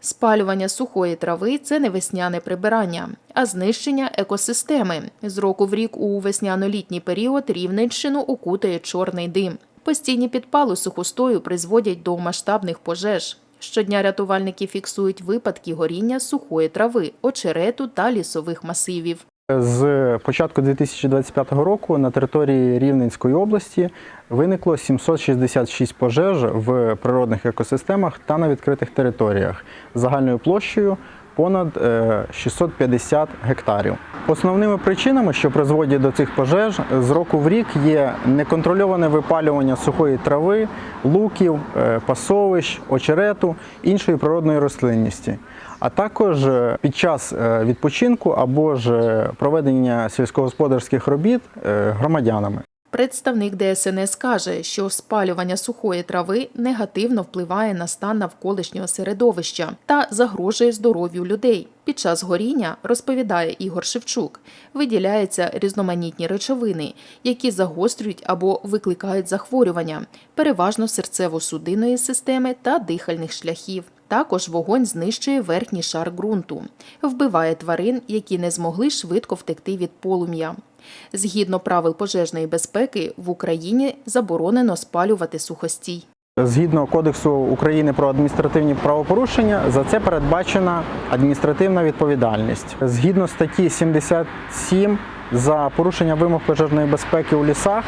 Спалювання сухої трави це не весняне прибирання, а знищення екосистеми. З року в рік у весняно-літній період Рівненщину окутає чорний дим. Постійні підпали сухостою призводять до масштабних пожеж. Щодня рятувальники фіксують випадки горіння сухої трави, очерету та лісових масивів. З початку 2025 року на території Рівненської області виникло 766 пожеж в природних екосистемах та на відкритих територіях. Загальною площею понад е, 650 гектарів. Основними причинами, що призводять до цих пожеж, з року в рік є неконтрольоване випалювання сухої трави, луків, е, пасовищ, очерету, іншої природної рослинності а також е, під час е, відпочинку або ж е, проведення сільськогосподарських робіт е, громадянами. Представник ДСНС каже, що спалювання сухої трави негативно впливає на стан навколишнього середовища та загрожує здоров'ю людей. Під час горіння, розповідає Ігор Шевчук, виділяються різноманітні речовини, які загострюють або викликають захворювання, переважно серцево-судинної системи та дихальних шляхів. Також вогонь знищує верхній шар ґрунту, вбиває тварин, які не змогли швидко втекти від полум'я. Згідно правил пожежної безпеки, в Україні заборонено спалювати сухостій. Згідно Кодексу України про адміністративні правопорушення, за це передбачена адміністративна відповідальність. Згідно статті 77 за порушення вимог пожежної безпеки у лісах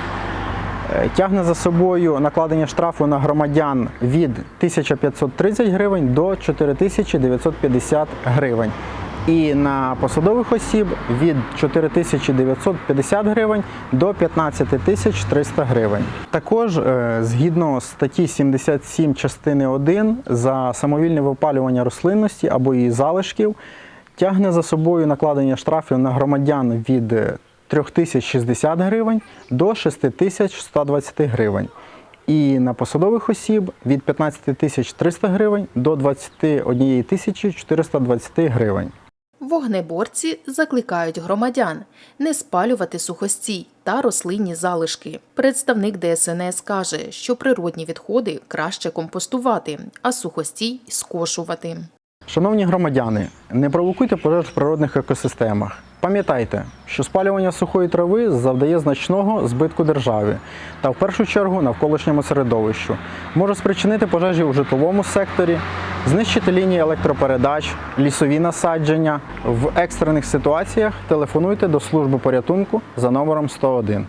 е, тягне за собою накладення штрафу на громадян від 1530 гривень до 4950 гривень. І на посадових осіб від 4950 гривень до 15300 гривень. Також е, згідно статті 77 частини 1 за самовільне випалювання рослинності або її залишків тягне за собою накладення штрафів на громадян від е, 3060 гривень до 6120 гривень. І на посадових осіб від 15 300 гривень до 21 420 гривень. Вогнеборці закликають громадян не спалювати сухостій та рослинні залишки. Представник ДСНС каже, що природні відходи краще компостувати, а сухостій скошувати. Шановні громадяни, не провокуйте пожеж в природних екосистемах. Пам'ятайте, що спалювання сухої трави завдає значного збитку державі та в першу чергу навколишньому середовищу, може спричинити пожежі у житловому секторі, знищити лінії електропередач, лісові насадження. В екстрених ситуаціях телефонуйте до служби порятунку за номером 101.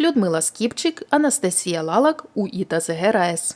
Людмила Скіпчик, Анастасія Лалак, УІТА ЗГРАЕС.